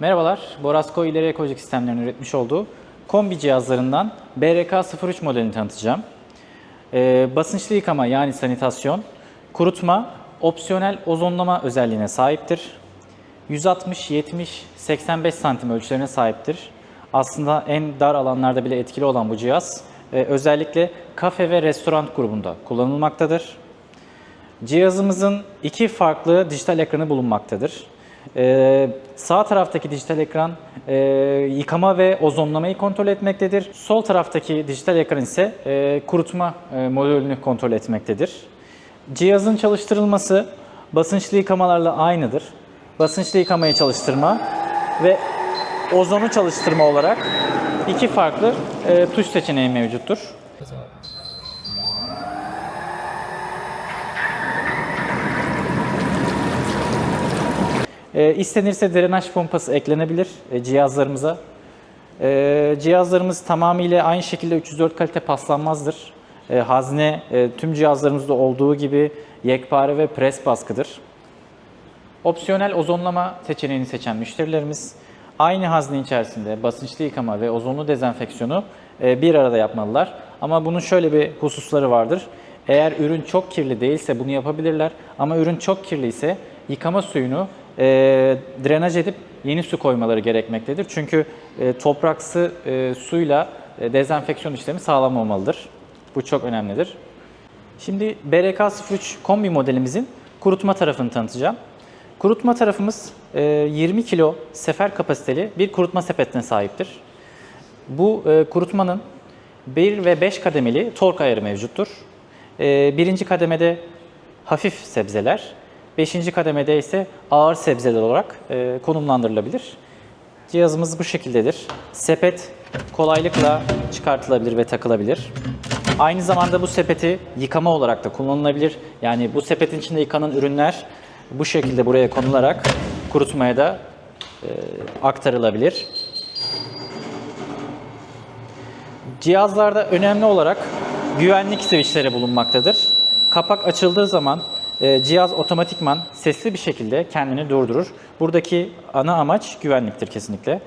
Merhabalar, Borasco İleri Ekolojik Sistemler'in üretmiş olduğu kombi cihazlarından BRK03 modelini tanıtacağım. Ee, basınçlı yıkama yani sanitasyon, kurutma, opsiyonel ozonlama özelliğine sahiptir. 160, 70, 85 santim ölçülerine sahiptir. Aslında en dar alanlarda bile etkili olan bu cihaz e, özellikle kafe ve restoran grubunda kullanılmaktadır. Cihazımızın iki farklı dijital ekranı bulunmaktadır. Ee, sağ taraftaki dijital ekran e, yıkama ve ozonlamayı kontrol etmektedir. Sol taraftaki dijital ekran ise e, kurutma e, modülünü kontrol etmektedir. Cihazın çalıştırılması basınçlı yıkamalarla aynıdır. Basınçlı yıkamayı çalıştırma ve ozonu çalıştırma olarak iki farklı e, tuş seçeneği mevcuttur. E, istenirse drenaj pompası eklenebilir e, cihazlarımıza. E, cihazlarımız tamamıyla aynı şekilde 304 kalite paslanmazdır. E, hazne e, tüm cihazlarımızda olduğu gibi yekpare ve pres baskıdır. Opsiyonel ozonlama seçeneğini seçen müşterilerimiz aynı hazne içerisinde basınçlı yıkama ve ozonlu dezenfeksiyonu e, bir arada yapmalılar. Ama bunun şöyle bir hususları vardır. Eğer ürün çok kirli değilse bunu yapabilirler ama ürün çok kirli ise yıkama suyunu e, drenaj edip yeni su koymaları gerekmektedir. Çünkü e, topraksı e, suyla e, dezenfeksiyon işlemi sağlam olmalıdır. Bu çok önemlidir. Şimdi BRK03 kombi modelimizin kurutma tarafını tanıtacağım. Kurutma tarafımız e, 20 kilo sefer kapasiteli bir kurutma sepetine sahiptir. Bu e, kurutmanın 1 ve 5 kademeli tork ayarı mevcuttur. E, birinci kademede hafif sebzeler, beşinci kademede ise ağır sebzeler olarak e, konumlandırılabilir. Cihazımız bu şekildedir. Sepet kolaylıkla çıkartılabilir ve takılabilir. Aynı zamanda bu sepeti yıkama olarak da kullanılabilir. Yani bu sepetin içinde yıkanan ürünler bu şekilde buraya konularak kurutmaya da e, aktarılabilir. Cihazlarda önemli olarak güvenlik switchleri bulunmaktadır. Kapak açıldığı zaman e, cihaz otomatikman sesli bir şekilde kendini durdurur. Buradaki ana amaç güvenliktir kesinlikle.